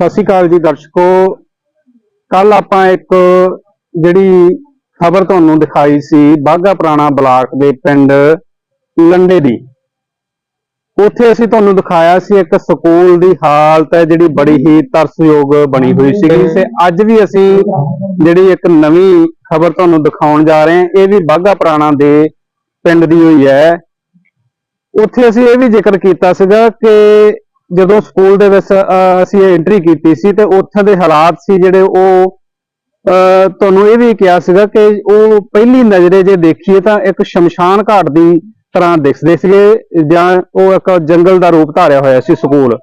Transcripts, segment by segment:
ਸਤਿ ਸ਼੍ਰੀ ਅਕਾਲ ਜੀ ਦਰਸ਼ਕੋ। ਕੱਲ ਆਪਾਂ ਇੱਕ ਜਿਹੜੀ ਖਬਰ ਤੁਹਾਨੂੰ ਦਿਖਾਈ ਸੀ ਬਾਘਾ ਪੁਰਾਣਾ ਬਲਾਕ ਦੇ ਪਿੰਡ ਲੰਡੇ ਦੀ। ਉੱਥੇ ਅਸੀਂ ਤੁਹਾਨੂੰ ਦਿਖਾਇਆ ਸੀ ਇੱਕ ਸਕੂਲ ਦੀ ਹਾਲਤ ਹੈ ਜਿਹੜੀ ਬੜੀ ਹੀ ਤਰਸਯੋਗ ਬਣੀ ਹੋਈ ਸੀਗੀ। ਤੇ ਅੱਜ ਵੀ ਅਸੀਂ ਜਿਹੜੀ ਇੱਕ ਨਵੀਂ ਖਬਰ ਤੁਹਾਨੂੰ ਦਿਖਾਉਣ ਜਾ ਰਹੇ ਹਾਂ ਇਹ ਵੀ ਬਾਘਾ ਪੁਰਾਣਾ ਦੇ ਪਿੰਡ ਦੀ ਹੋਈ ਹੈ। ਉੱਥੇ ਅਸੀਂ ਇਹ ਵੀ ਜ਼ਿਕਰ ਕੀਤਾ ਸੀਗਾ ਕਿ ਜਦੋਂ ਸਕੂਲ ਦੇ ਵਿੱਚ ਅਸੀਂ ਐਂਟਰੀ ਕੀਤੀ ਸੀ ਤੇ ਉੱਥੇ ਦੇ ਹਾਲਾਤ ਸੀ ਜਿਹੜੇ ਉਹ ਅਹ, ਤੁਹਾਨੂੰ ਇਹ ਵੀ ਕਿਹਾ ਸੀਗਾ ਕਿ ਉਹ ਪਹਿਲੀ ਨਜ਼ਰੇ ਜੇ ਦੇਖੀਏ ਤਾਂ ਇੱਕ ਸ਼ਮਸ਼ਾਨ ਘਾਟ ਦੀ ਤਰ੍ਹਾਂ ਦਿਖਦੇ ਸੀਗੇ ਜਾਂ ਉਹ ਇੱਕ ਜੰਗਲ ਦਾ ਰੂਪ ਧਾਰਿਆ ਹੋਇਆ ਸੀ ਸਕੂਲ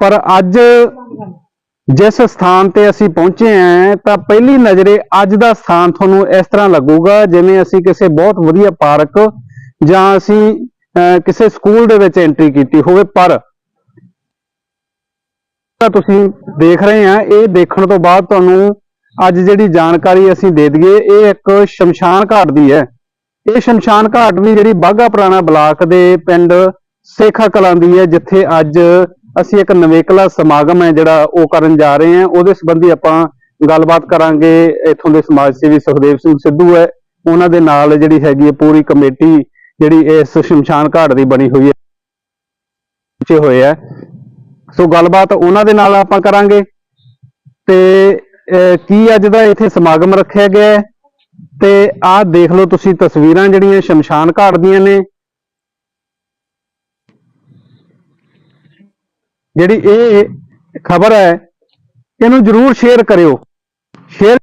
ਪਰ ਅੱਜ ਜਿਸ ਸਥਾਨ ਤੇ ਅਸੀਂ ਪਹੁੰਚੇ ਆਂ ਤਾਂ ਪਹਿਲੀ ਨਜ਼ਰੇ ਅੱਜ ਦਾ ਸਥਾਨ ਤੁਹਾਨੂੰ ਇਸ ਤਰ੍ਹਾਂ ਲੱਗੂਗਾ ਜਿਵੇਂ ਅਸੀਂ ਕਿਸੇ ਬਹੁਤ ਵਧੀਆ ਪਾਰਕ ਜਾਂ ਅਸੀਂ ਅਹ, ਕਿਸੇ ਸਕੂਲ ਦੇ ਵਿੱਚ ਐਂਟਰੀ ਕੀਤੀ ਹੋਵੇ ਪਰ ਤਾਂ ਤੁਸੀਂ ਦੇਖ ਰਹੇ ਆ, ਇਹ ਦੇਖਣ ਤੋਂ ਬਾਅਦ ਤੁਹਾਨੂੰ ਅੱਜ ਜਿਹੜੀ ਜਾਣਕਾਰੀ ਅਸੀਂ ਦੇ ਦਈਏ, ਇਹ ਇੱਕ ਸ਼ਮਸ਼ਾਨ ਘਾਟ ਦੀ ਹੈ। ਇਹ ਸ਼ਮਸ਼ਾਨ ਘਾਟ ਵੀ ਜਿਹੜੀ ਬਾਘਾ ਪੁਰਾਣਾ ਬਲਾਕ ਦੇ ਪਿੰਡ ਸੇਖਾ ਕਲਾਂ ਦੀ ਹੈ, ਜਿੱਥੇ ਅੱਜ ਅਸੀਂ ਇੱਕ ਨਵੇਕਲਾ ਸਮਾਗਮ ਹੈ ਜਿਹੜਾ ਉਹ ਕਰਨ ਜਾ ਰਹੇ ਹਾਂ। ਉਹਦੇ ਸੰਬੰਧੀ ਆਪਾਂ ਗੱਲਬਾਤ ਕਰਾਂਗੇ। ਇੱਥੋਂ ਦੇ ਸਮਾਜ ਸੇਵੀ ਸੁਖਦੇਵ ਸਿੰਘ ਸਿੱਧੂ ਹੈ। ਉਹਨਾਂ ਦੇ ਨਾਲ ਜਿਹੜੀ ਹੈਗੀ ਹੈ ਪੂਰੀ ਕਮੇਟੀ ਜਿਹੜੀ ਇਸ ਸ਼ਮਸ਼ਾਨ ਘਾਟ ਦੀ ਬਣੀ ਹੋਈ ਹੈ, ਪਹੁੰਚੇ ਹੋਏ ਹੈ। ਸੋ ਗੱਲਬਾਤ ਉਹਨਾਂ ਦੇ ਨਾਲ ਆਪਾਂ ਕਰਾਂਗੇ। ਤੇ ਕੀ ਅੱਜ ਦਾ ਇੱਥੇ ਸਮਾਗਮ ਰੱਖਿਆ ਗਿਆ ਹੈ? ਤੇ ਆਹ ਦੇਖ ਲਓ ਤੁਸੀਂ ਤਸਵੀਰਾਂ ਜਿਹੜੀਆਂ ਸ਼ਮਸ਼ਾਨ ਘਾਟ ਦੀਆਂ ਨੇ। ਜਿਹੜੀ ਇਹ ਖਬਰ ਹੈ, ਇਹਨੂੰ ਜਰੂਰ ਸ਼ੇਅਰ ਕਰਿਓ। ਸ਼ੇਅਰ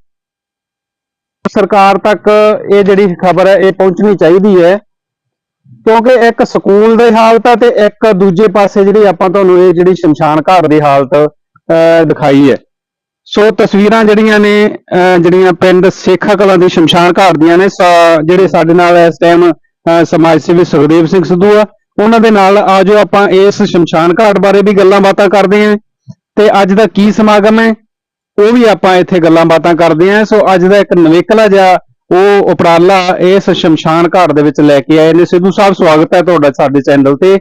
ਸਰਕਾਰ ਤੱਕ ਇਹ ਜਿਹੜੀ ਖਬਰ ਹੈ, ਇਹ ਪਹੁੰਚਣੀ ਚਾਹੀਦੀ ਹੈ। ਕਿਉਂਕਿ ਇੱਕ ਸਕੂਲ ਦੀ ਹਾਲਤ ਹੈ ਤੇ ਇੱਕ ਦੂਜੇ ਪਾਸੇ ਜਿਹੜੀ ਆਪਾਂ ਤੁਹਾਨੂੰ ਇਹ ਜਿਹੜੀ ਸ਼ਮਸ਼ਾਨ ਘਾਟ ਦੀ ਹਾਲਤ ਅਹ, ਦਿਖਾਈ ਹੈ। ਸੋ ਤਸਵੀਰਾਂ ਜਿਹੜੀਆਂ ਨੇ ਅਹ, ਜਿਹੜੀਆਂ ਪਿੰਡ ਸੇਖਾ ਕਲਾਂ ਦੀ ਸ਼ਮਸ਼ਾਨ ਘਾਟ ਦੀਆਂ ਨੇ ਸਾ- ਜਿਹੜੇ ਸਾਡੇ ਨਾਲ ਇਸ ਟਾਈਮ ਸਮਾਜ ਸੇਵੀ ਸੁਖਦੇਵ ਸਿੰਘ ਸਿੱਧੂ ਆ ਉਹਨਾਂ ਦੇ ਨਾਲ ਆਜੋ ਆਪਾਂ ਇਸ ਸ਼ਮਸ਼ਾਨ ਘਾਟ ਬਾਰੇ ਵੀ ਗੱਲਾਂ ਬਾਤਾਂ ਕਰਦੇ ਹਾਂ। ਤੇ ਅੱਜ ਦਾ ਕੀ ਸਮਾਗਮ ਹੈ ਉਹ ਵੀ ਆਪਾਂ ਇੱਥੇ ਗੱਲਾਂ ਬਾਤਾਂ ਕਰਦੇ ਹਾਂ। ਸੋ ਅੱਜ ਦਾ ਇੱਕ ਨਵੇਕਲਾ ਜਿਹਾ ਉਹ ਉਪਰਾਲਾ ਇਸ ਸ਼ਮਸ਼ਾਨ ਘਾਟ ਦੇ ਵਿੱਚ ਲੈ ਕੇ ਆਏ ਨੇ। ਸਿੱਧੂ ਸਾਹਿਬ ਸਵਾਗਤ ਹੈ ਤੁਹਾਡਾ ਸਾਡੇ ਚੈਨਲ ਤੇ।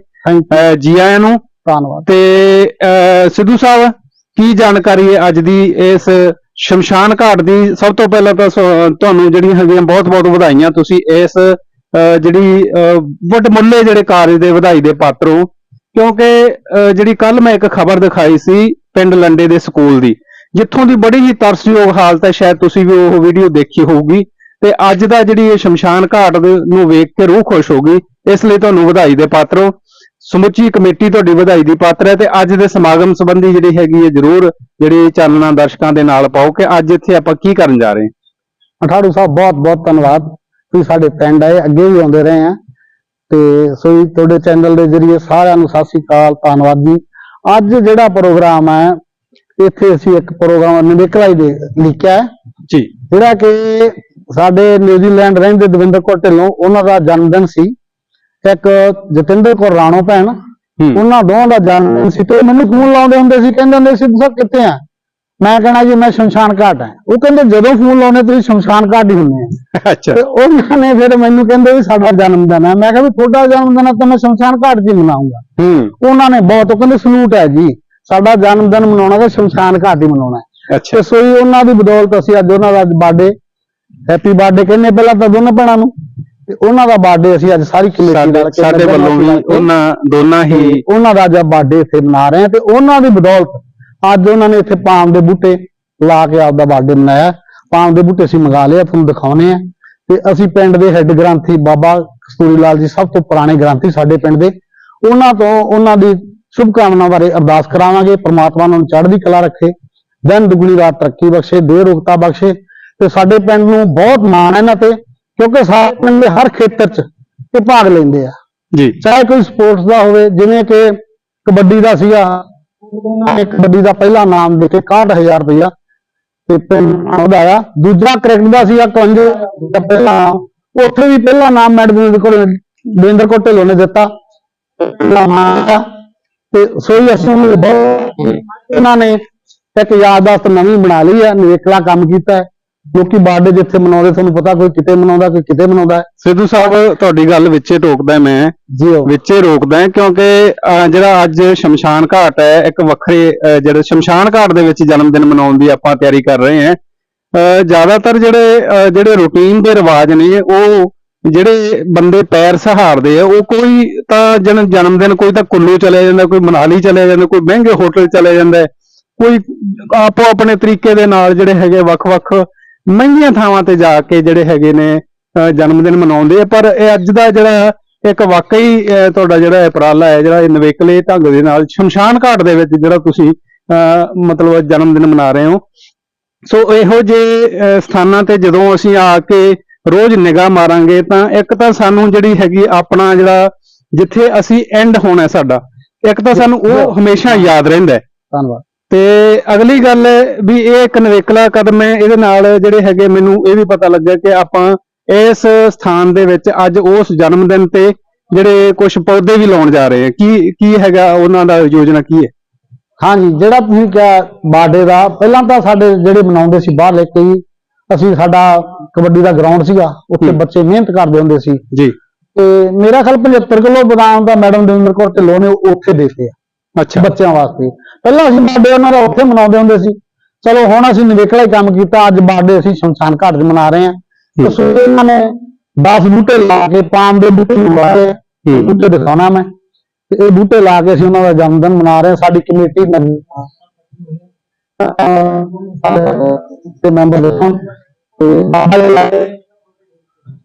ਜੀ ਆਇਆਂ ਨੂੰ। ਧੰਨਵਾਦ। ਤੇ ਸਿੱਧੂ ਸਾਹਿਬ ਕੀ ਜਾਣਕਾਰੀ ਹੈ ਅੱਜ ਦੀ ਇਸ ਸ਼ਮਸ਼ਾਨ ਘਾਟ ਦੀ? ਸਭ ਤੋਂ ਪਹਿਲਾਂ ਤਾਂ ਤੁਹਾਨੂੰ ਜਿਹੜੀਆਂ ਹੈਗੀਆਂ ਬਹੁਤ-ਬਹੁਤ ਵਧਾਈਆਂ। ਤੁਸੀਂ ਇਸ ਜਿਹੜੀ ਵੱਡਮੁੱਲੇ ਜਿਹੜੇ ਕਾਰਜ ਦੇ ਵਧਾਈ ਦੇ ਪਾਤਰ ਹੋ। ਕਿਉਂਕਿ ਜਿਹੜੀ ਕੱਲ ਮੈਂ ਇੱਕ ਖਬਰ ਦਿਖਾਈ ਸੀ ਪਿੰਡ ਲੰਡੇ ਦੇ ਸਕੂਲ ਦੀ ਜਿੱਥੋਂ ਦੀ ਬੜੀ ਹੀ ਤਰਸਯੋਗ ਹਾਲਤ ਹੈ। ਸ਼ਾਇਦ ਤੁਸੀਂ ਵੀ ਉਹ ਵੀਡੀਓ ਦੇਖੀ ਹੋਊਗੀ। ਤੇ ਅੱਜ ਦਾ ਜਿਹੜੀ ਇਹ ਸ਼ਮਸ਼ਾਨ ਘਾਟ ਨੂੰ ਵੇਖ ਕੇ ਰੂਹ ਖੁਸ਼ ਹੋ ਗਈ ਇਸ ਲਈ ਤੁਹਾਨੂੰ ਵਧਾਈ ਦੇ ਪਾਤਰ ਹੋ। ਸਮੁੱਚੀ ਕਮੇਟੀ ਤੁਹਾਡੀ ਵਧਾਈ ਦੀ ਪਾਤਰ ਹੈ ਤੇ ਅੱਜ ਦੇ ਸਮਾਗਮ ਸੰਬੰਧੀ ਜਿਹੜੀ ਹੈਗੀ ਹੈ ਜਰੂਰ ਜਿਹੜੀ ਚਾਨਣਾ ਦਰਸ਼ਕਾਂ ਦੇ ਨਾਲ ਪਾਓ ਕਿ ਅੱਜ ਇੱਥੇ ਆਪਾਂ ਕੀ ਕਰਨ ਜਾ ਰਹੇ ਹਾਂ। ਅਠਾੜੂ ਸਾਹਿਬ ਬਹੁਤ ਬਹੁਤ ਧੰਨਵਾਦ। ਤੁਸੀਂ ਸਾਡੇ ਪਿੰਡ ਆਏ ਅੱਗੇ ਵੀ ਆਉਂਦੇ ਰਹੇ ਆ ਤੇ ਸੋ ਤੁਹਾਡੇ ਚੈਨਲ ਦੇ ਜ਼ਰੀਏ ਸਾਰਿਆਂ ਨੂੰ ਸਤਿ ਸ੍ਰੀ ਅਕਾਲ ਧੰਨਵਾਦ ਜੀ। ਅੱਜ ਜਿਹੜਾ ਪ੍ਰੋਗਰਾਮ ਹੈ ਇੱਥੇ ਅਸੀਂ ਇੱਕ ਪ੍ਰੋਗਰਾਮ ਨਿਕਲਾ ਹੀ ਦੇ ਲਿਖਿਆ ਹੈ। ਜੀ। ਜਿਹੜਾ ਕਿ ਸਾਡੇ ਨਿਊਜ਼ੀਲੈਂਡ ਰਹਿੰਦੇ ਦਵਿੰਦਰ ਕੌਰ ਢਿੱਲੋਂ ਉਹਨਾਂ ਦਾ ਜਨਮ ਦਿਨ ਸੀ। ਇੱਕ ਜਤਿੰਦਰ ਕੌਰ ਰਾਣੋ ਭੈਣ ਉਹਨਾਂ ਦੋਵਾਂ ਦਾ ਜਨਮ ਦਿਨ ਸੀ ਤੇ ਮੈਨੂੰ ਫੋਨ ਲਾਉਂਦੇ ਹੁੰਦੇ ਸੀ ਕਹਿੰਦੇ ਹੁੰਦੇ ਸੀ ਸਰ ਕਿੱਥੇ ਆ? ਮੈਂ ਕਹਿਣਾ ਜੀ ਮੈਂ ਸ਼ਮਸ਼ਾਨ ਘਾਟ ਆ। ਉਹ ਕਹਿੰਦੇ ਜਦੋਂ ਫੋਨ ਲਾਉਨੇ ਤੁਸੀਂ ਸ਼ਮਸ਼ਾਨ ਘਾਟ ਹੀ ਹੁੰਦੇ ਆ ਅੱਛਾ। ਤੇ ਉਹਨਾਂ ਨੇ ਫਿਰ ਮੈਨੂੰ ਕਹਿੰਦੇ ਵੀ ਸਾਡਾ ਜਨਮ ਦਿਨ ਹੈ ਮੈਂ ਕਿਹਾ ਵੀ ਤੁਹਾਡਾ ਜਨਮ ਦਿਨ ਹੈ ਤਾਂ ਮੈਂ ਸ਼ਮਸ਼ਾਨ ਘਾਟ 'ਚ ਹੀ ਮਨਾਉਂਗਾ। ਹੂੰ। ਉਹਨਾਂ ਨੇ ਬਹੁਤ ਉਹ ਕਹਿੰਦੇ ਸਲੂਟ ਹੈ ਜੀ। ਸਾਡਾ ਜਨਮ ਦਿਨ ਮਨਾਉਣਾ ਤਾਂ ਸ਼ਮਸ਼ਾਨ ਘਾਟ ਹੀ ਮਨਾਉਣਾ ਅੱਛਾ। ਸੋਈ ਉਹਨਾਂ ਦੀ ਬਦੌਲਤ ਅਸੀਂ ਅੱਜ ਉਹਨਾਂ ਦਾ ਬਰਥਡੇ ਹੈਪੀ ਬਰਥਡੇ ਕਹਿੰਦੇ ਪਹਿਲਾਂ ਤਾਂ ਦੋਨੋਂ ਭੈਣਾਂ ਨੂੰ। ਤੇ ਉਹਨਾਂ ਦਾ ਬਰਥਡੇ ਅਸੀਂ ਅੱਜ ਸਾਰੀ ਕਮੇਟੀ ਨਾਲ ਸਾਡੇ ਵੱਲੋਂ ਵੀ ਉਹਨਾਂ ਦੋਨਾਂ ਹੀ ਉਹਨਾਂ ਦਾ ਅੱਜ ਬਰਥਡੇ ਇੱਥੇ ਮਨਾ ਰਹੇ ਆ ਤੇ ਉਹਨਾਂ ਦੀ ਬਦੌਲਤ ਅੱਜ ਉਹਨਾਂ ਨੇ ਇੱਥੇ ਪਾਮ ਦੇ ਬੂਟੇ ਲਾ ਕੇ ਆਪਦਾ ਬਰਥਡੇ ਮਨਾਇਆ। ਪਾਮ ਦੇ ਬੂਟੇ ਅਸੀਂ ਮੰਗਾ ਲਏ ਤੁਹਾਨੂੰ ਦਿਖਾਉਣੇ ਆ। ਤੇ ਅਸੀਂ ਪਿੰਡ ਦੇ ਹੈੱਡ ਗ੍ਰੰਥੀ ਬਾਬਾ ਕਸਤੂਰੀ ਲਾਲ ਜੀ ਸਭ ਤੋਂ ਪੁਰਾਣੇ ਗ੍ਰੰਥੀ ਸਾਡੇ ਪਿੰਡ ਦੇ। ਉਹਨਾਂ ਤੋਂ ਉਹਨਾਂ ਦੀ ਸ਼ੁਭ ਕਾਮਨਾ ਬਾਰੇ ਅਰਦਾਸ ਕਰਾਵਾਂਗੇ ਪ੍ਰਮਾਤਮਾ ਉਹਨਾਂ ਨੂੰ ਚੜ੍ਹਦੀ ਕਲਾ ਰੱਖੇ ਦਿਨ ਦੁਗਣੀ ਰਾਤ ਤਰੱਕੀ ਬਖਸ਼ੇ ਦੇਹ ਰੋਗਤਾ ਬਖਸ਼ੇ। ਤੇ ਸਾਡੇ ਪਿੰਡ ਨੂੰ ਬਹੁਤ ਮਾਣ ਹੈ ਇਹਨਾਂ ਤੇ ਕਿਉਂਕਿ ਸਾਡੇ ਪਿੰਡ ਦੇ ਹਰ ਖੇਤਰ 'ਚ ਇਹ ਭਾਗ ਲੈਂਦੇ ਆ। ਜੀ। ਚਾਹੇ ਕੋਈ ਸਪੋਰਟਸ ਦਾ ਹੋਵੇ ਜਿਵੇਂ ਕਿ ਕਬੱਡੀ ਦਾ ਸੀਗਾ ਉਹਨਾਂ ਨੇ ਕਬੱਡੀ ਦਾ ਪਹਿਲਾ ਨਾਮ ਦੇ ਕੇ 61000 ਰੁਪਇਆ ਤੇ ਪਿੰਡ ਵਧਾਇਆ। ਦੂਜਾ ਕ੍ਰਿਕਟ ਦਾ ਸੀਗਾ ਕੰਜ ਦਾ ਪਹਿਲਾ ਉੱਥੇ ਵੀ ਪਹਿਲਾ ਨਾਮ ਮੈਡਮ ਕੋਲ ਦੇਵਿੰਦਰ ਕੌਰ ਢਿੱਲੋਂ ਨੇ ਦਿੱਤਾ। ਆਇਆ। ਤੇ ਸੋਈ ਅਸੀਂ ਦੇ ਬਹੁਤ ਇਹਨਾਂ ਨੇ ਇੱਕ ਯਾਦਦਾਸਤ ਨਵੀਂ ਬਣਾ ਲਈ ਹੈ ਨਿਵੇਕਲਾ ਕੰਮ ਕੀਤਾ ਹੈ। ਲੋਕੀ ਬਰਥਡੇ ਜਿੱਥੇ ਮਨਾਉਂਦੇ ਤੁਹਾਨੂੰ ਪਤਾ ਕੋਈ ਕਿਤੇ ਮਨਾਉਂਦਾ ਕੋਈ ਕਿਤੇ ਮਨਾਉਂਦਾ ਹੈ। ਸਿੱਧੂ ਸਾਹਿਬ ਤੁਹਾਡੀ ਗੱਲ ਵਿੱਚੇ ਟੋਕਦਾ ਮੈਂ। ਜੀ ਉਹ। ਵਿੱਚੇ ਰੋਕਦਾ ਹੈ ਕਿਉਂਕਿ ਅਹ, ਜਿਹੜਾ ਅੱਜ ਸ਼ਮਸ਼ਾਨ ਘਾਟ ਹੈ ਇੱਕ ਵੱਖਰੇ ਅਹ, ਜਿਹੜੇ ਸ਼ਮਸ਼ਾਨ ਘਾਟ ਦੇ ਵਿੱਚ ਜਨਮ ਦਿਨ ਮਨਾਉਣ ਦੀ ਆਪਾਂ ਤਿਆਰੀ ਕਰ ਰਹੇ ਹਾਂ। ਅਹ, ਜ਼ਿਆਦਾਤਰ ਜਿਹੜੇ ਅਹ, ਜਿਹੜੇ ਰੂਟੀਨ ਦੇ ਰਿਵਾਜ ਨੇ ਉਹ ਜਿਹੜੇ ਬੰਦੇ ਪੈਰ ਸਹਾਰਦੇ ਆ ਉਹ ਕੋਈ ਤਾਂ ਜਨ ਜਨਮ ਦਿਨ ਕੋਈ ਤਾਂ ਕੁੱਲੂ ਚਲੇ ਜਾਂਦਾ ਕੋਈ ਮਨਾਲੀ ਚਲੇ ਜਾਂਦਾ ਕੋਈ ਮਹਿੰਗੇ ਹੋਟਲ ਚਲੇ ਜਾਂਦਾ ਹੈ, ਕੋਈ ਆਪੋ ਆਪਣੇ ਤਰੀਕੇ ਦੇ ਨਾਲ ਜਿਹੜੇ ਹੈਗੇ ਵੱਖ-ਵੱਖ ਮਹਿੰਗੀਆਂ ਥਾਵਾਂ ਤੇ ਜਾ ਕੇ ਜਿਹੜੇ ਹੈਗੇ ਨੇ ਜਨਮ ਦਿਨ ਮਨਾਉਂਦੇ ਆ ਪਰ ਇਹ ਅੱਜ ਦਾ ਜਿਹੜਾ ਇੱਕ ਵਾਕਈ ਤੁਹਾਡਾ ਜਿਹੜਾ ਉਪਰਾਲਾ ਹੈ ਜਿਹੜਾ ਇਹ ਨਵੇਕਲੇ ਢੰਗ ਦੇ ਨਾਲ ਸ਼ਮਸ਼ਾਨ ਘਾਟ ਦੇ ਵਿੱਚ ਜਿਹੜਾ ਤੁਸੀਂ ਮਤਲਬ ਜਨਮ ਦਿਨ ਮਨਾ ਰਹੇ ਹੋ। ਸੋ ਇਹੋ ਅਹ, ਸਥਾਨਾਂ ਤੇ ਜਦੋਂ ਅਸੀਂ ਆ ਕੇ ਰੋਜ਼ ਨਿਗਾਹ ਮਾਰਾਂਗੇ ਤਾਂ ਇੱਕ ਤਾਂ ਸਾਨੂੰ ਜਿਹੜੀ ਹੈਗੀ ਆਪਣਾ ਜਿਹੜਾ ਜਿੱਥੇ ਅਸੀਂ ਐਂਡ ਹੋਣਾ ਸਾਡਾ ਇੱਕ ਤਾਂ ਸਾਨੂੰ ਉਹ ਹਮੇਸ਼ਾ ਯਾਦ ਰਹਿੰਦਾ ਹੈ। ਧੰਨਵਾਦ। ਤੇ ਅਗਲੀ ਗੱਲ ਵੀ ਇਹ ਇੱਕ ਨਵੇਕਲਾ ਕਦਮ ਹੈ ਇਹਦੇ ਨਾਲ ਜਿਹੜੇ ਹੈਗੇ ਮੈਨੂੰ ਇਹ ਵੀ ਪਤਾ ਲੱਗਾ ਕਿ ਆਪਾਂ ਇਸ ਸਥਾਨ ਦੇ ਵਿੱਚ ਅੱਜ ਉਸ ਜਨਮ ਦਿਨ ਤੇ ਜਿਹੜੇ ਕੁਝ ਪੌਦੇ ਵੀ ਲਾਉਣ ਜਾ ਰਹੇ ਹਾਂ। ਕੀ ਕੀ ਹੈਗਾ ਉਹਨਾਂ ਦਾ ਯੋਜਨਾ ਕੀ ਹੈ? ਹਾਂਜੀ ਜਿਹੜਾ ਤੁਸੀਂ ਕਿਹਾ ਬਰਥਡੇ ਦਾ ਪਹਿਲਾਂ ਤਾਂ ਸਾਡੇ ਜਿਹੜੇ ਮਨਾਉਂਦੇ ਸੀ ਬਾਹਰ ਲੈ ਕੇ ਅਸੀਂ ਸਾਡਾ ਕਬੱਡੀ ਦਾ ਗਰਾਊਂਡ ਸੀਗਾ ਉੱਥੇ। ਬੱਚੇ ਮਿਹਨਤ ਕਰਦੇ ਹੁੰਦੇ ਸੀ। ਜੀ। ਤੇ ਮੇਰਾ ਖਿਆਲ 75 ਕਿਲੋ ਬਦਾਮ ਦਾ ਮੈਡਮ ਦਵਿੰਦਰ ਕੌਰ ਢਿੱਲੋਂ ਨੇ ਉੱਥੇ ਦੇਤੇ ਆ ਅੱਛਾ। ਬੱਚਿਆਂ ਵਾਸਤੇ। ਪਹਿਲਾਂ ਅਸੀਂ ਬਰਥਡੇ ਉਹਨਾਂ ਦਾ ਉੱਥੇ ਮਨਾਉਂਦੇ ਹੁੰਦੇ ਸੀ। ਚਲੋ ਹੁਣ ਅਸੀਂ ਨਿਵੇਕਲਾ ਹੀ ਕੰਮ ਕੀਤਾ ਅੱਜ ਬਰਥਡੇ ਅਸੀਂ ਸ਼ਮਸ਼ਾਨ ਘਾਟ 'ਚ ਮਨਾ ਰਹੇ ਹਾਂ। ਤੇ ਸੋ ਇਹਨਾਂ ਨੇ 10 ਬੂਟੇ ਲਾ ਕੇ ਪਾਮ ਦੇ ਬੂਟੇ ਲਗਾਏ ਹੂੰ। ਬੂਟੇ ਦਿਖਾਉਣਾ ਮੈਂ। ਤੇ ਇਹ ਬੂਟੇ ਲਾ ਕੇ ਅਸੀਂ ਉਹਨਾਂ ਦਾ ਜਨਮ ਦਿਨ ਮਨਾ ਰਹੇ ਹਾਂ। ਸਾਡੀ ਕਮੇਟੀ ਤੇ ਮੈਂਬਰ ਦੇਖੋ ਤੇ ਬਾਬਾ ਜੀ ਲਾਏ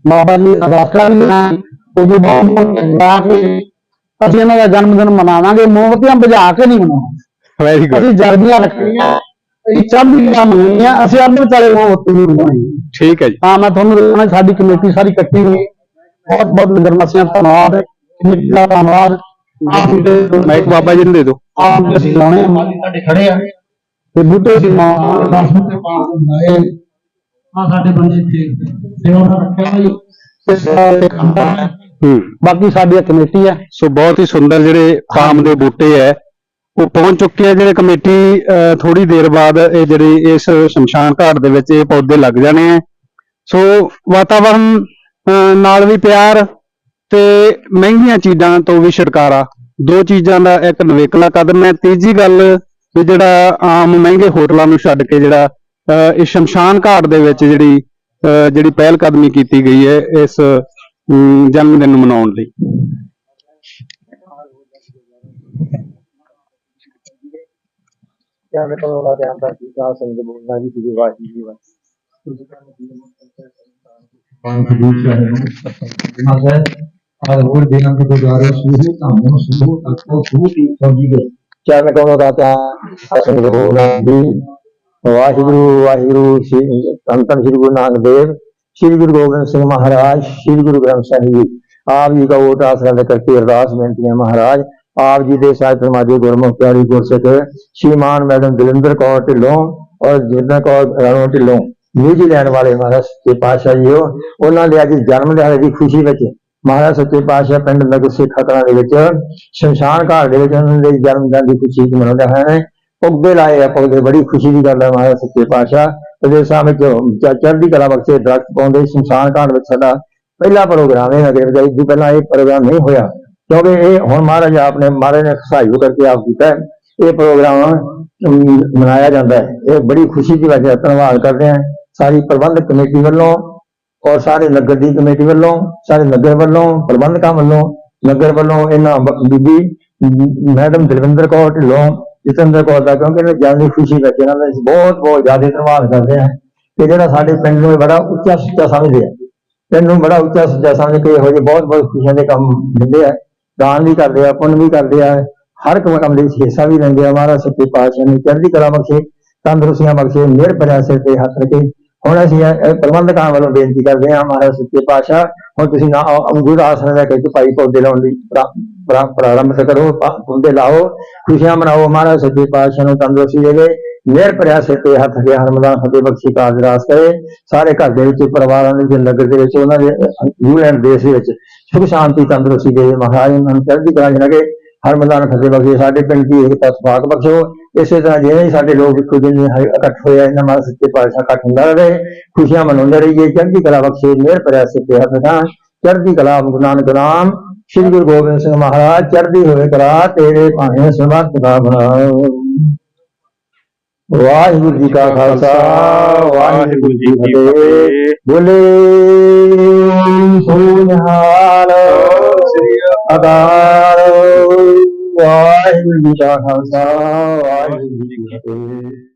ਬਾਬਾ ਜੀ ਅਰਦਾਸ ਕਰਾਂਗੇ ਉਹ ਜੋ ਬਾਬਾ ਲਾ ਕੇ ਅਸੀਂ ਇਹਨਾਂ ਦਾ ਜਨਮ ਦਿਨ ਮਨਾਵਾਂਗੇ। ਮੋਮਬਤੀਆਂ ਬੁਝਾ ਕੇ ਨਹੀਂ ਮਨਾਵਾਂਗੇ ਵੈਰੀ ਗੁੱਡ ਅਸੀਂ ਜਰਦੀਆਂ ਰੱਖਣੀਆਂ ਅਸੀਂ ਚੜ੍ਹਦੀਆਂ ਮੰਗਣੀਆਂ ਅਸੀਂ ਆਪਣੇ ਵਿਚਾਲੇ ਮੋਮਬਤੀ ਨਹੀਂ ਬਣਾਉਣੀ ਠੀਕ ਹੈ ਜੀ। ਹਾਂ ਮੈਂ ਤੁਹਾਨੂੰ ਦੱਸਣਾ ਸਾਡੀ ਕਮੇਟੀ ਸਾਰੀ ਇਕੱਠੀ ਹੋਈ। ਬਹੁਤ ਬਹੁਤ ਨਗਰਵਾਸੀਆਂ ਦਾ ਧੰਨਵਾਦ। ਕਮੇਟੀ ਦਾ ਧੰਨਵਾਦ। ਆਪ ਜੀ ਦੇ ਮਾਈਕ ਬਾਬਾ ਜੀ ਨੂੰ ਦੇ ਦਿਓ। ਆਪ ਅਸੀਂ ਲਾਉਣੇ ਆ। ਮਾਲੀ ਸਾਡੇ ਖੜੇ ਆ। ਤੇ ਬੂਟੇ ਸੀ ਮਾਂ ਦਸ ਬੂਟੇ ਪਾ ਦਿੰਦਾ ਆ ਸਾਡੇ ਬੰਦੇ ਇੱਥੇ ਸੇਵਾ ਦਾ ਰੱਖਿਆ ਹੋਈ ਤੇ ਸਾਰੇ ਖੰਡਾ ਹੈ। ਹੂੰ। ਬਾਕੀ ਸਾਡੀ ਇਹ ਕਮੇਟੀ ਹੈ ਸੋ ਬਹੁਤ ਹੀ ਸੁੰਦਰ ਜਿਹੜੇ ਪਾਮ ਦੇ ਬੂਟੇ ਐ ਉਹ ਪਹੁੰਚ ਚੁੱਕੇ ਆ ਜਿਹੜੇ ਕਮੇਟੀ ਥੋੜੀ ਦੇਰ ਬਾਅਦ ਇਹ ਜਿਹੜੇ ਇਸ ਸ਼ਮਸ਼ਾਨ ਘਾਟ ਦੇ ਵਿੱਚ ਇਹ ਪੌਦੇ ਲੱਗ ਜਾਣੇ ਆ। ਸੋ ਵਾਤਾਵਰਣ ਨਾਲ ਵੀ ਪਿਆਰ ਤੇ ਮਹਿੰਗੀਆਂ ਚੀਜ਼ਾਂ ਤੋਂ ਵੀ ਛੁਟਕਾਰਾ। ਦੋ ਚੀਜ਼ਾਂ ਦਾ ਇੱਕ ਨਵੇਕਲਾ ਕਦਮ ਹੈ। ਤੀਜੀ ਗੱਲ ਵੀ ਜਿਹੜਾ ਆਮ ਮਹਿੰਗੇ ਹੋਟਲਾਂ ਨੂੰ ਛੱਡ ਕੇ ਜਿਹੜਾ ਅਹ, ਇਸ ਸ਼ਮਸ਼ਾਨ ਘਾਟ ਦੇ ਵਿੱਚ ਜਿਹੜੀ ਅਹ, ਜਿਹੜੀ ਪਹਿਲ ਕਦਮੀ ਕੀਤੀ ਗਈ ਹੈ ਇਸ ਜਨਮ ਦਿਨ ਨੂੰ ਮਨਾਉਣ ਲਈ। ਕਿਆ ਮੈਂ ਤੁਹਾਨੂੰ ਲਾ ਧਿਆਨ ਦਾ ਕੀ ਕਾ ਸੰਗ ਬੋਲਣਾ ਜੀ ਦੀ ਵਾਹੀ ਜੀ ਵਾਹ आज और दिनों के गुजारे सुहू तामो सुहू तत्व सुहू की सब्जी के ਕਿਆ ਮੈਂ ਤੁਹਾਨੂੰ ਲਾ ਧਿਆਨ ਸੰਗ ਬੋਲਣਾ ਜੀ ਵਾਹਿਗੁਰੂ ਵਾਹਿਗੁਰੂ ਸ਼੍ਰੀ ਧੰਨ ਧੰਨ ਸ਼੍ਰੀ ਗੁਰੂ ਨਾਨਕ ਦੇਵ ਸ਼੍ਰੀ ਗੁਰੂ ਗੋਬਿੰਦ ਸਿੰਘ ਮਹਾਰਾਜ ਸ਼੍ਰੀ ਗੁਰੂ ਗ੍ਰੰਥ ਸਾਹਿਬ ਜੀ ਆਪ ਜੀ ਦਾ ਓਟ ਆਸਰਾ ਕਰਕੇ ਅਰਦਾਸ ਬੇਨਤੀ ਹੈ ਮਹਾਰਾਜ ਆਪ ਜੀ ਦੇ ਸਾਹਿਤ ਸਮਾਜੀ ਗੁਰਮੁਖ ਪਿਆਰੀ ਗੁਰਸਿੱਖ ਸ਼੍ਰੀਮਾਨ ਮੈਡਮ ਦਲਿੰਦਰ ਕੌਰ ਢਿੱਲੋਂ ਔਰ ਜਿੰਦਰ ਕੌਰ ਰਾਣੋ ਢਿੱਲੋਂ ਨਿਊਜ਼ੀਲੈਂਡ ਵਾਲੇ ਮਹਾਰਾਜ ਸੱਚੇ ਪਾਤਸ਼ਾਹ ਜੀ ਉਹਨਾਂ ਦੇ ਅੱਜ ਜਨਮ ਦਿਹਾੜੇ ਦੀ ਖੁਸ਼ੀ ਵਿੱਚ ਮਹਾਰਾਜ ਸੱਚੇ ਪਾਤਸ਼ਾਹ ਪਿੰਡ ਨਗਰ ਸਿੱਖ ਖਤਰਾ ਦੇ ਵਿੱਚ ਸ਼ਮਸ਼ਾਨ ਘਾਟ ਦੇ ਵਿੱਚ ਉਹਨਾਂ ਦੇ ਜਨਮ ਦਿਨ ਦੀ ਖੁਸ਼ੀ ਮਨਾਉਂਦੇ ਹਨ। ਪੁੱਗੇ ਲਾਏ ਆ ਪੌਦੇ ਬੜੀ ਖੁਸ਼ੀ ਦੀ ਗੱਲ ਹੈ ਮਹਾਰਾਜ ਸੱਚੇ ਪਾਤਸ਼ਾਹ। ਪ੍ਰਦੇਸ਼ਾਂ ਵਿੱਚ ਚ- ਚੜ੍ਹਦੀ ਕਲਾ ਬਖਸ਼ੇ ਦਰਖਤ ਪਾਉਂਦੇ, ਸ਼ਮਸ਼ਾਨ ਘਾਟ ਵਿੱਚ ਸਾਡਾ ਪਹਿਲਾ ਪ੍ਰੋਗਰਾਮ ਹੈ ਅਗਰ ਜਾਈ ਤੋਂ ਪਹਿਲਾਂ ਇਹ ਪ੍ਰੋਗਰਾਮ ਨਹੀਂ ਹੋਇਆ ਕਿਉਂਕਿ ਇਹ ਹੁਣ ਮਹਾਰਾਜ ਆਪ ਨੇ ਮਹਾਰਾਜ ਨੇ ਸਹਾਇਤਾ ਕਰਕੇ ਆਪ ਕੀਤਾ ਹੈ। ਇਹ ਪ੍ਰੋਗਰਾਮ ਮਨਾਇਆ ਜਾਂਦਾ ਹੈ। ਇਹ ਬੜੀ ਖੁਸ਼ੀ ਦੀ ਵਜ੍ਹਾ ਧੰਨਵਾਦ ਕਰਦੇ ਹਾਂ ਸਾਰੀ ਪ੍ਰਬੰਧਕ ਕਮੇਟੀ ਵੱਲੋਂ ਔਰ ਸਾਰੇ ਨਗਰ ਦੀ ਕਮੇਟੀ ਵੱਲੋਂ, ਸਾਰੇ ਨਗਰ ਵੱਲੋਂ, ਪ੍ਰਬੰਧਕਾਂ ਵੱਲੋਂ, ਨਗਰ ਵੱਲੋਂ ਇਹਨਾਂ ਬੀਬੀ ਮੈਡਮ ਦਲਵਿੰਦਰ ਕੌਰ ਢਿੱਲੋਂ, ਜਤਿੰਦਰ ਕੌਰ ਦਾ, ਕਿਉਂਕਿ ਇਹਨਾਂ ਜਾਨ ਖੁਸ਼ੀ ਵਿੱਚ ਇਹਨਾਂ ਦਾ ਬਹੁਤ ਬਹੁਤ ਜ਼ਿਆਦਾ ਧੰਨਵਾਦ ਕਰਦੇ ਹਾਂ ਤੇ ਜਿਹੜਾ ਸਾਡੇ ਪਿੰਡ ਨੂੰ ਇਹ ਬੜਾ ਉੱਚਾ ਸੁੱਚਾ ਸਮਝਦੇ ਆ। ਪਿੰਡ ਨੂੰ ਬੜਾ ਉੱਚਾ ਸੁੱਚਾ ਸਮਝ ਕੇ ਇਹੋ ਜਿਹੇ ਬਹੁਤ ਬਹੁਤ ਖੁਸ਼ੀਆਂ ਦੇ ਕੰਮ ਦਿੰਦੇ ਆ। ਦਾਨ ਵੀ ਕਰਦੇ ਆ, ਪੁੰਨ ਵੀ ਕਰਦੇ ਆ, ਹਰ ਇੱਕ ਕੰਮ ਦੇ ਵਿੱਚ ਹਿੱਸਾ ਵੀ ਲੈਂਦੇ ਆ, ਮਹਾਰਾਜ ਸੱਚੇ ਪਾਤਸ਼ਾਹ ਨੇ ਚੜ੍ਹਦੀ ਕਲਾ ਬਖਸ਼ੇ, ਤੰਦਰੁਸਤੀਆਂ ਬਖਸ਼ੇ, ਮਿਹਰ ਭਰਿਆ ਸਿਰ ਤੇ ਹੱਥ ਰੱਖੇ। ਹੁਣ ਅਸੀਂ ਪ੍ਰਬੰਧਕਾਂ ਵੱਲੋਂ ਬੇਨਤੀ ਕਰਦੇ ਹਾਂ, ਮਹਾਰਾਜ ਸੱਚੇ ਪਾਤਸ਼ਾਹ, ਹੁਣ ਤੁਸੀਂ ਨਾ ਅੰਗੂਰ ਆਸਣ ਦਾ ਕਿ ਭਾਈ ਪੌਦੇ ਲਾਉਣ ਦੀ ਪ੍ਰਾਰੰਭ ਕਰੋ ਪੌਦੇ ਲਾਓ, ਖੁਸ਼ੀਆਂ ਮਨਾਓ, ਮਹਾਰਾਜ ਸੱਚੇ ਪਾਤਸ਼ਾਹ ਨੂੰ ਤੰਦਰੁਸਤੀ ਦੇਵੇ। ਮਿਹਰ ਭਰਿਆ ਸਿਰ ਤੇ ਹੱਥ ਗਿਆ, ਹਰਮਦਾਨ ਫਤਿਹ ਬਖਸ਼ੀ ਕਾਜ ਰਾਸ ਕਰੇ ਸਾਰੇ ਘਰ ਦੇ ਵਿੱਚ, ਪਰਿਵਾਰਾਂ ਦੇ ਵਿੱਚ, ਨਗਰ ਦੇ ਵਿੱਚ, ਉਹਨਾਂ ਦੇ ਨਿਊਜ਼ੀਲੈਂਡ ਦੇਸ਼ ਦੇ ਵਿੱਚ ਸੁਖ, ਸ਼ਾਂਤੀ, ਤੰਦਰੁਸਤੀ ਦੇ ਮਹਾਰਾਜ ਉਹਨਾਂ ਨੂੰ ਚੜ੍ਹਦੀ ਕਲਾ ਜਨਗੇ ਹਰਮਦਾਨ ਫਤਿਹ ਬਖਸ਼ੇ ਸਾਡੇ ਪਿੰਡ ਦੀ ਏਕਤਾ ਸਫਾਕ ਬਖਸ਼ੋ। ਇਸੇ ਤਰ੍ਹਾਂ ਜਿਵੇਂ ਹੀ ਸਾਡੇ ਲੋਕ ਇੱਕੋ ਦਿਨ ਇਕੱਠ ਹੋਇਆ ਇਹਨਾਂ ਮਾਰ ਸੱਚੇ ਪਾਤਸ਼ਾਹ ਇਕੱਠ ਹੁੰਦਾ ਰਹੇ, ਖੁਸ਼ੀਆਂ ਮਨਾਉਂਦੇ ਰਹੀਏ, ਚੜ੍ਹਦੀ ਕਲਾ ਬਖਸ਼ੇ ਮਿਹਰ ਭਰਿਆ ਸਿੱਧੇ ਹੱਥ ਤਾਂ ਚੜ੍ਹਦੀ ਕਲਾ, ਗੁਰੂ ਨਾਨਕ ਨਾਮ, ਸ੍ਰੀ ਗੁਰੂ ਗੋਬਿੰਦ ਸਿੰਘ ਮਹਾਰਾਜ, ਚੜ੍ਹਦੀ ਹੋਵੇ ਕਰਾ ਤੇਰੇ ਭਾਣੇ ਸਮਰਥ ਦਾ ਬਣਾਓ। ਵਾਹਿਗੁਰੂ ਜੀ ਕਾ ਖਾਲਸਾ, ਵਾਹਿਗੁਰੂ ਜੀ ਕੀ ਫਤਿਹ। ਬੋਲੇ, ਸੋਨਹਾਲ, ਸ੍ਰੀ ਅਕਾਲ। ਵਾਹਿਗੁਰੂ ਜੀ ਕਾ ਖਾਲਸਾ, ਵਾਹਿਗੁਰੂ ਜੀ ਕੀ ਫਤਿਹ।